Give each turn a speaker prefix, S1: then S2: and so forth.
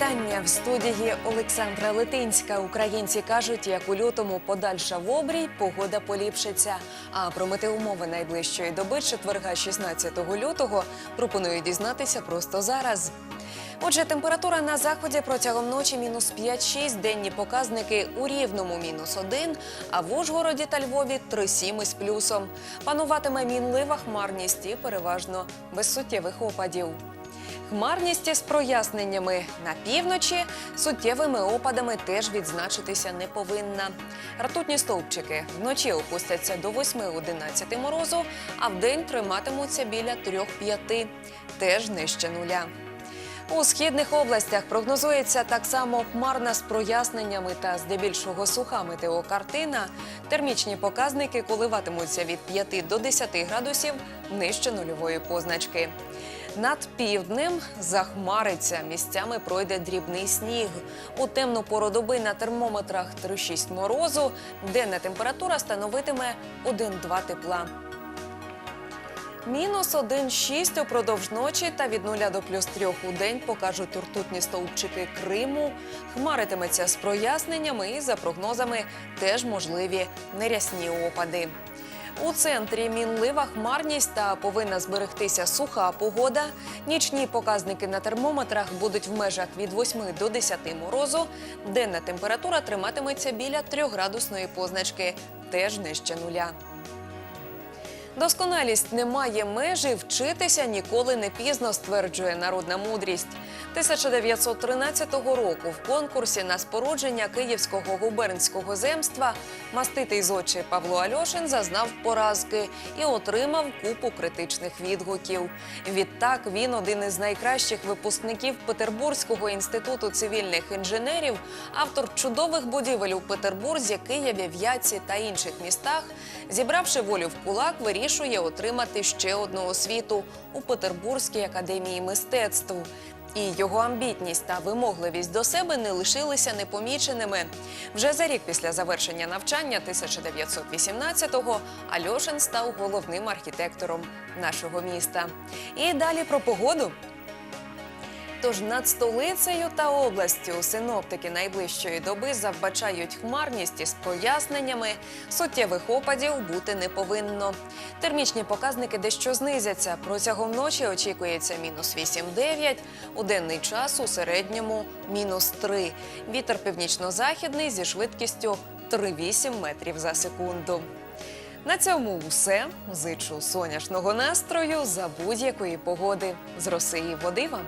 S1: вітання в студії Олександра Литинська. Українці кажуть, як у лютому подальша в обрій, погода поліпшиться. А про метеумови найближчої доби четверга 16 лютого пропоную дізнатися просто зараз. Отже, температура на заході протягом ночі мінус 5-6, денні показники у рівному мінус 1, а в Ужгороді та Львові 3-7 із плюсом. Пануватиме мінлива хмарність і переважно без суттєвих опадів. Хмарність із проясненнями на півночі суттєвими опадами теж відзначитися не повинна. Ртутні стовпчики вночі опустяться до 8-11 морозу, а вдень триматимуться біля 3-5, теж нижче нуля. У східних областях прогнозується так само хмарна з проясненнями та здебільшого суха метеокартина. Термічні показники коливатимуться від 5 до 10 градусів нижче нульової позначки. Над півднем захмариться, місцями пройде дрібний сніг. У темну пору доби на термометрах 3-6 морозу, денна температура становитиме 1-2 тепла. Мінус 1,6 упродовж ночі та від 0 до плюс 3 у день покажуть ртутні стовпчики Криму. Хмаритиметься з проясненнями і за прогнозами теж можливі нерясні опади. У центрі мінлива хмарність та повинна зберегтися суха погода. Нічні показники на термометрах будуть в межах від 8 до 10 морозу. Денна температура триматиметься біля 3 градусної позначки, теж нижче нуля. Досконалість не має межі, вчитися ніколи не пізно, стверджує народна мудрість. 1913 року в конкурсі на спорудження Київського губернського земства маститий зодчий Павло Альошин зазнав поразки і отримав купу критичних відгуків. Відтак він один із найкращих випускників Петербурзького інституту цивільних інженерів, автор чудових будівель у Петербурзі, Києві, В'ятці та інших містах, зібравши волю в кулак, вирішує отримати ще одну освіту у Петербурзькій академії мистецтв. І його амбітність та вимогливість до себе не лишилися непоміченими. Вже за рік після завершення навчання 1918-го Альошин став головним архітектором нашого міста. І далі про погоду. Тож над столицею та областю синоптики найближчої доби завбачають хмарність із проясненнями. Суттєвих опадів бути не повинно. Термічні показники дещо знизяться. Протягом ночі очікується мінус 8-9, у денний час у середньому мінус 3. Вітер північно-західний зі швидкістю 3,8 метрів за секунду. На цьому все. Зичу сонячного настрою за будь-якої погоди. З роси і води вам.